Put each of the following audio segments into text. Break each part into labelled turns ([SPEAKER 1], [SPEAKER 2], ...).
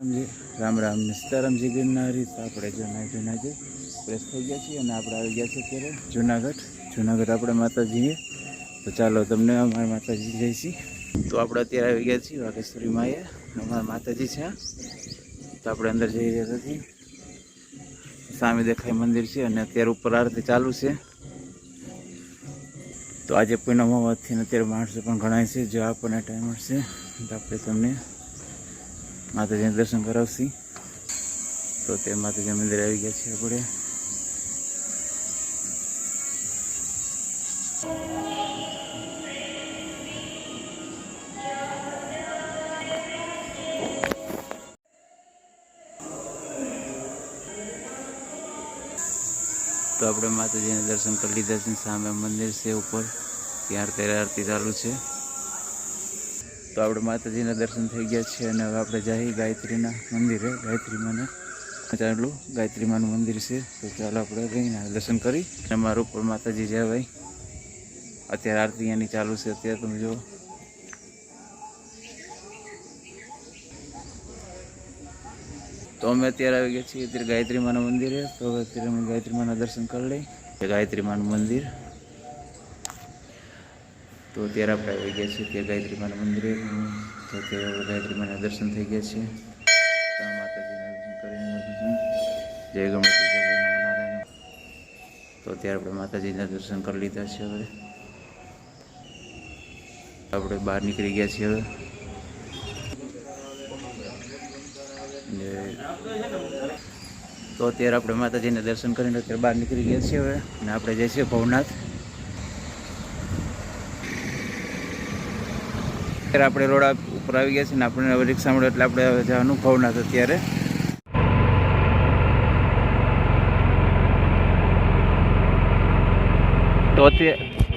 [SPEAKER 1] રામ રામ, સીતારામજી ગિરનારી. તો આપણે જૂના જૂનાજી પ્રેસ થઈ ગયા છીએ અને આપણે આવી ગયા છીએ અત્યારે જુનાગઢ. જુનાગઢ આપણે માતાજીએ. તો ચાલો તમને અમારા માતાજી જઈશી. તો આપણે અત્યારે આવી ગયા છીએ વાઘેશ્વરી માએ અમારા માતાજી છે તો આપણે અંદર જઈ રહ્યા નથી સામે દેખાય મંદિર છે અને અત્યારે ઉપર આરતી ચાલુ છે. તો આજે પૂનમ હોવાથી અત્યારે માણસો પણ ઘણા છે, જો આપણને ટાઈમ મળશે તો આપણે તમને માતાજીને દર્શન કરાવશી. તો તે માતાજી મંદિર આવી ગયા છીએ આપણે. તો આપણે માતાજીને દર્શન કરી લીધા છે સામે મંદિર છે ઉપર. ત્યાં અત્યારે આરતી ચાલુ છે. તો આપણે માતાજીના દર્શન થઈ ગયા છે અને હવે આપણે જઈએ ગાયત્રીના મંદિરે. ગાયત્રી માને ચાલુ ગાયત્રી માનું મંદિર છે. તો ચાલો આપણે જઈને દર્શન કરી. અને મારું ઉપર માતાજી છે ભાઈ. અત્યારે આરતી એની ચાલુ છે. અત્યારે તમે જુઓ. તો અમે અત્યારે આવી ગયા છીએ. અત્યારે ગાયત્રી માના મંદિરે. તો અત્યારે અમે ગાયત્રી માના દર્શન કરી લઈ ગાયત્રી માનું મંદિર. તો અત્યારે આપણે આવી ગયા છીએ ત્યાં ગાયત્રી માના મંદિરે. તો તે ગાયત્રી માના દર્શન થઈ ગયા છે. જય ગણપતિ, જય નારાયણ તો અત્યારે આપણે માતાજીના દર્શન કરી લીધા છે હવે. આપણે બહાર નીકળી ગયા છીએ હવે. તો અત્યારે આપણે માતાજીને દર્શન કરીને અત્યારે બહાર નીકળી ગયા છીએ હવે. અને આપણે જઈએ છીએ ભવનાથ. અત્યારે આપણે રોડા ઉપર આવી ગયા છીએ ને આપણે હવે રિક્ષા મળ્યો એટલે આપણે હવે જવાનું ભવનાથ અત્યારે.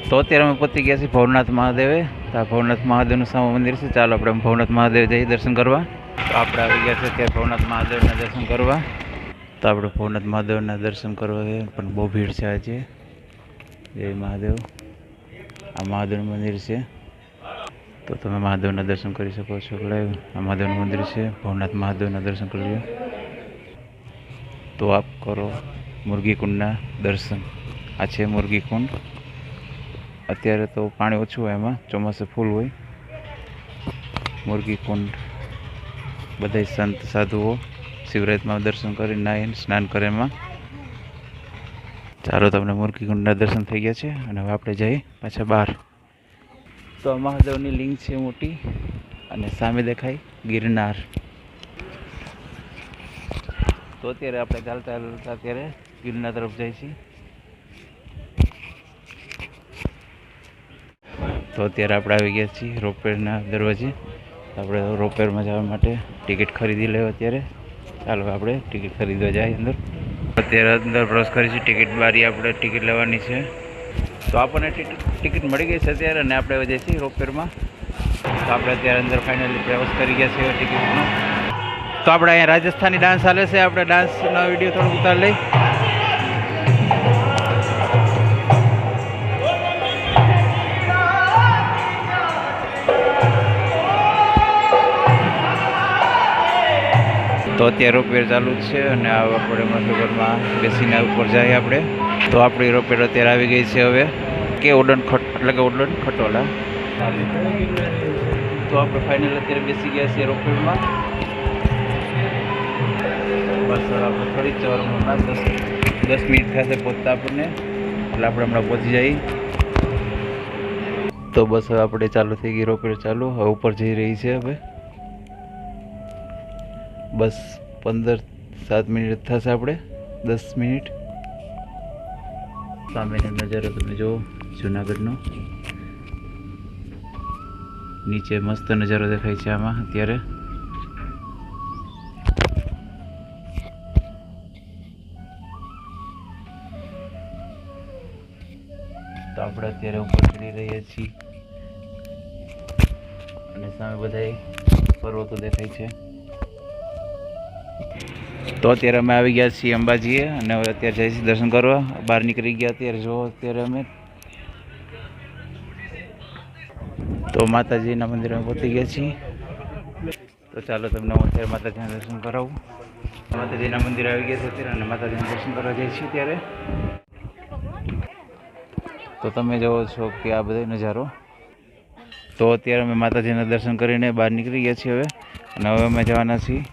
[SPEAKER 1] તો અત્યારે અમે પહોંચી ગયા છીએ ભવનાથ મહાદેવે. તો આ ભવનાથ મહાદેવનું સામું મંદિર છે. ચાલો આપણે ભવનાથ મહાદેવ જઈએ દર્શન કરવા. તો આપણે આવી ગયા છે અત્યારે ભવનાથ મહાદેવના દર્શન કરવા. તો આપણે ભવનાથ મહાદેવના દર્શન કરવા છે, પણ બહુ ભીડ છે આજે. જય મહાદેવ. આ મહાદેવનું મંદિર છે. તો તમે મહાદેવના દર્શન કરી શકો છો લાઈવ આ મહાદેવનું મંદિર છે. ભવનાથ મહાદેવના દર્શન કરી લો તો આપ કરો મુરગીકુંડના દર્શન. આ છે મુરગીકુંડ. અત્યારે તો પાણી ઓછું હોય એમાં, ચોમાસે ફૂલ હોય. મુરગીકુંડ. બધા સંત, સાધુઓ શિવરાતમાં દર્શન કરી નાહીને સ્નાન કરે એમાં. ચાલો તમને મુરગીકુંડના દર્શન થઈ ગયા છે અને હવે આપણે જઈએ પાછા બહાર. તો મહાદેવની લિંગ છે મોટી અને સામે દેખાય ગિરનાર. તો અત્યારે આપણે ચાલતા ચાલતા અત્યારે ગિરનાર તરફ જઈએ છીએ. તો અત્યારે આપણે આવી ગયા છીએ રોપવેરના દરવાજે. આપણે રોપવેરમાં જવા માટે ટિકિટ ખરીદી લેવા અત્યારે. ચાલો આપણે ટિકિટ ખરીદવા જાય અંદર. અત્યારે અંદર પ્રવેશ કરી છે ટિકિટ બારી આપણે ટિકિટ લેવાની છે. તો આપણને ટિકિટ મળી ગઈ છે અત્યારે અને આપણે જઈએ છીએ રોપવેરમાં તો આપણે અત્યારે અંદર ફાઇનલી પ્રવેશ કરી ગયા છીએ ટિકિટનો. તો આપણે અહીંયા રાજસ્થાની ડાન્સ ચાલે છે. આપણે ડાન્સનો વીડિયો થોડોક ઉતાર લઈ. તો અત્યારે રોપવેર ચાલુ છે અને આપણે મસુગરમાં બેસીને ઉપર જઈએ આપણે. તો આપણી રોપેટ અત્યારે આવી ગઈ છે હવે. કે ઉડન ખટ, એટલે કે ઉડન ખટોલા. તો આપણે ફાઇનલ અત્યારે બેસી ગયા છીએ રોપવેરમાં બસ આપણે થોડી જ વારમાં દસ દસ મિનિટ થશે પહોંચતા આપણને. એટલે આપણે હમણાં પહોંચી જઈએ. તો બસ હવે આપણે ચાલુ થઈ ગઈ રોપેટ ચાલુ. હવે ઉપર જઈ રહી છે હવે. બસ પંદર સાત મિનિટ થશે આપણે. દસ મિનિટ. સામેનો નજારો તમે જુઓ, જુનાગઢનો. નીચે મસ્ત નજારો દેખાય છે આમાં અત્યારે. તો આપણે અત્યારે ઉપર ચડી રહ્યા છીએ. અને સામે બધા પર્વતો દેખાય છે. તો અત્યારે અમે આવી ગયા છીએ અંબાજીએ અને હવે અત્યારે જઈએ છીએ દર્શન કરવા. બહાર નીકળી ગયા અત્યારે, જો અત્યારે અમે. તો માતાજીના મંદિરમાં પહોંચી ગયા છીએ. તો ચાલો તમને હું અત્યારે માતાજીના દર્શન કરાવું. માતાજીના મંદિર આવી ગયા છે અત્યારે અને માતાજીના દર્શન કરવા જઈએ છીએ ત્યારે તો તમે જુઓ છો કે આ બધો નજારો. તો અત્યારે અમે માતાજીના દર્શન કરીને બહાર નીકળી ગયા છીએ હવે. અને હવે અમે જવાના છીએ.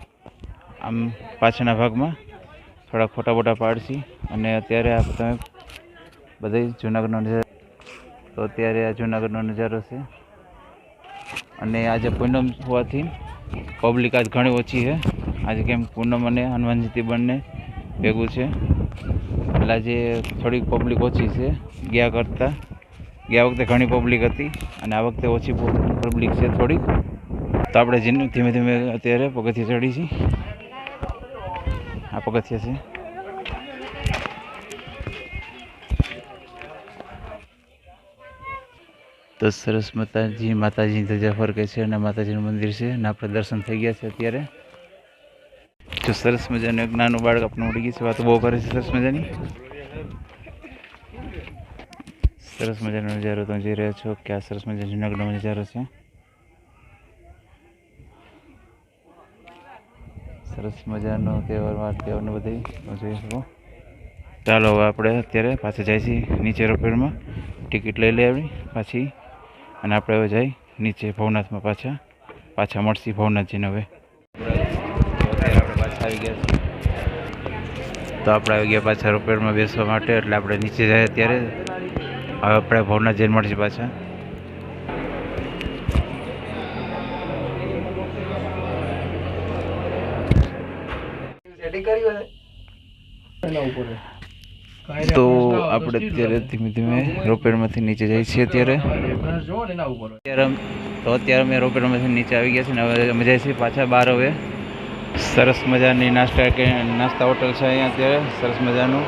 [SPEAKER 1] આમ પાછળના ભાગમાં થોડા ફોટા બોટા પાડશી. અને અત્યારે આ તમે બધે જુનાગઢનો નજારો તો અત્યારે આ જુનાગઢનો નજારો છે. અને આજે પૂનમ હોવાથી પબ્લિક આજ ઘણી ઓછી છે. આજે કેમ પૂનમ અને હનુમાન બંને ભેગું છે. એટલે આજે થોડીક પબ્લિક ઓછી છે. ગયા કરતાં, ગયા વખતે ઘણી પબ્લિક હતી અને આ વખતે ઓછી પબ્લિક છે થોડીક. તો આપણે ધીમે ધીમે અત્યારે પગથિયે ચડી પગથિયા છે. તો સરસ માતાજી, માતાજીની ધજા ફરકે છે અને માતાજીનું મંદિર છે અને આપણે દર્શન થઈ ગયા છે અત્યારે. જો સરસ મજાનું એક નાનું બાળક આપણે ઉડી ગયું છે, વાતો બહુ કરે છે સરસ મજાની. સરસ મજાનો નજારો તમે જોઈ રહ્યા છો કે આ સરસ મજાનો જુનાગઢનો નજારો છે. સરસ મજાનો તહેવાર વાર, તહેવારને બધી જોઈ શકો ચાલો હવે આપણે અત્યારે પાછા જાય છીએ નીચે રોપેડમાં ટિકિટ લઈ લઈ આવી પાછી. અને આપણે હવે જઈ નીચે ભવનાથમાં પાછા. પાછા મળશી ભવનાથજીને હવે. આવી ગયા તો આપણે આવી ગયા પાછા રોપેડમાં બેસવા માટે. એટલે આપણે નીચે જાય અત્યારે. હવે આપણે ભવનાથ જઈને મળશે પાછા. તો આપણે અત્યારે ધીમે ધીમે રોપેડમાંથી નીચે જઈએ છીએ અત્યારે. અત્યારે તો અત્યારે અમે રોપેડમાંથી નીચે આવી ગયા છે ને હવે અમે જઈએ છીએ પાછા બહાર હવે. સરસ મજાની નાસ્તા કે નાસ્તા હોટલ છે અહીંયા અત્યારે. સરસ મજાનું.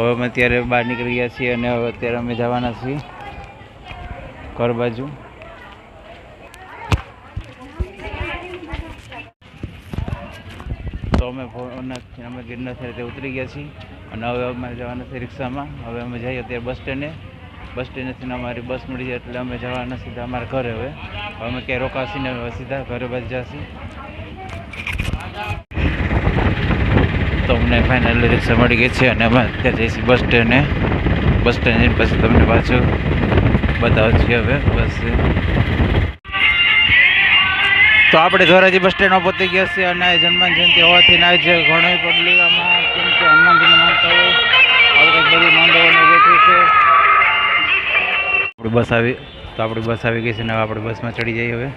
[SPEAKER 1] હવે અમે અત્યારે બહાર નીકળી ગયા છીએ અને હવે અત્યારે અમે જવાના છીએ. ઘર બાજુ. અમે અમે ગિરનારથી રીતે ઉતરી ગયા છીએ. અને હવે અમે જવાના છે રિક્ષામાં. હવે અમે જઈએ અત્યારે બસ સ્ટેન્ડે. બસ સ્ટેન્ડેથી અમારી બસ મળી જાય એટલે અમે જવાના સીધા અમારા ઘરે હવે. અમે ક્યાંય રોકાશી ને સીધા ઘરે બાજુ જશી. તો અમને ફાઇનલ રિક્ષા મળી ગઈ છે અને અમે અત્યારે જઈશું બસ સ્ટેન્ડે. બસ સ્ટેન્ડ પછી તમને પાછું બતાવું છીએ હવે બસ. તો આપણે ધોરાજી બસ સ્ટેન્ડમાં પહોંચી ગયા છીએ અને જન્મ જયંતિ હોવાથી ના જે ઘણી પબ્લિક આમાં કેમ બસ આવી, તો આપણી બસ આવી ગઈ છે ને આપણે બસમાં ચડી જઈએ હવે.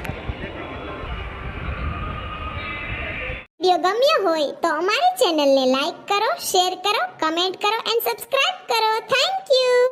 [SPEAKER 2] વીડિયો હોય તો અમારી ચેનલને લાઈક કરો, શેર કરો, કમેન્ટ કરો એન્ડ સબસ્ક્રાઇબ કરો. Thank you